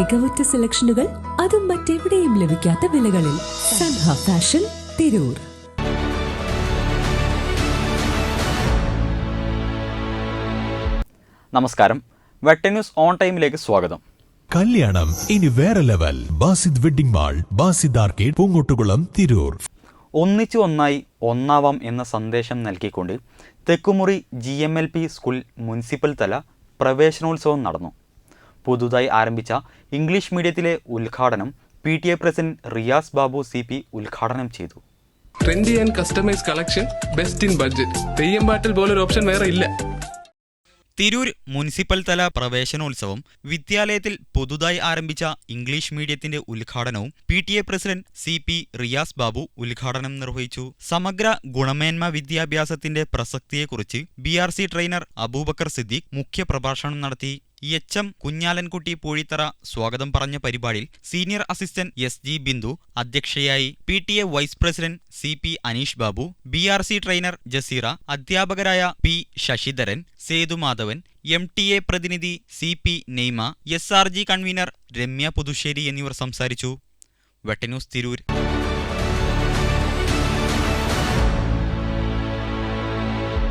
മികവുറ്റ സെലക്ഷനുകൾ അതും മറ്റെവിടെയും ലഭിക്കാത്ത വിലകളിൽ സൻഹ ഫാഷൻ തിരൂർ. നമസ്കാരം. വെട്ട ന്യൂസ് ഓൺ ടൈമിലേക്ക് സ്വാഗതം. കല്യാണം ഇനി വേറെ level. Basid wedding mall Basid arcade Poongottukulam Tirur. ഒന്നിച്ചു ഒന്നായി ഒന്നാവാം എന്ന സന്ദേശം നൽകിക്കൊണ്ട് Thekkumuri G M L P school municipal തല പ്രവേശനോത്സവം നടന്നു. പുതുതായി ആരംഭിച്ച ഇംഗ്ലീഷ് മീഡിയത്തിലെ ഉദ്ഘാടനം P T A president Riyas Babu C P ഉദ്ഘാടനം ചെയ്തു. Trendy and customise collection best in budget പോലൊരു ഓപ്ഷൻ വേറെ ഇല്ല. തിരൂർ മുനിസിപ്പൽ തല പ്രവേശനോത്സവം വിദ്യാലയത്തിൽ പുതുതായി ആരംഭിച്ച ഇംഗ്ലീഷ് മീഡിയത്തിന്റെ ഉദ്ഘാടനവും P T A president C P Riyas Babu ഉദ്ഘാടനം നിർവഹിച്ചു. സമഗ്ര ഗുണമേന്മ വിദ്യാഭ്യാസത്തിന്റെ പ്രസക്തിയെക്കുറിച്ച് B R C trainer Abubakar Siddique മുഖ്യപ്രഭാഷണം നടത്തി. എച്ച് എം കുഞ്ഞാലൻകുട്ടി പൂഴിത്തറ സ്വാഗതം പറഞ്ഞ പരിപാടിയിൽ senior assistant S G Bindu അധ്യക്ഷയായി P T A vice president C P Aneesh Babu B R C trainer Jaseera അധ്യാപകരായ P Sasidharan Sethumadhavan M T A പ്രതിനിധി C P Naima S R G convener Ramya Puthussery എന്നിവർ സംസാരിച്ചു. വെട്ടന്യൂസ് തിരൂർ.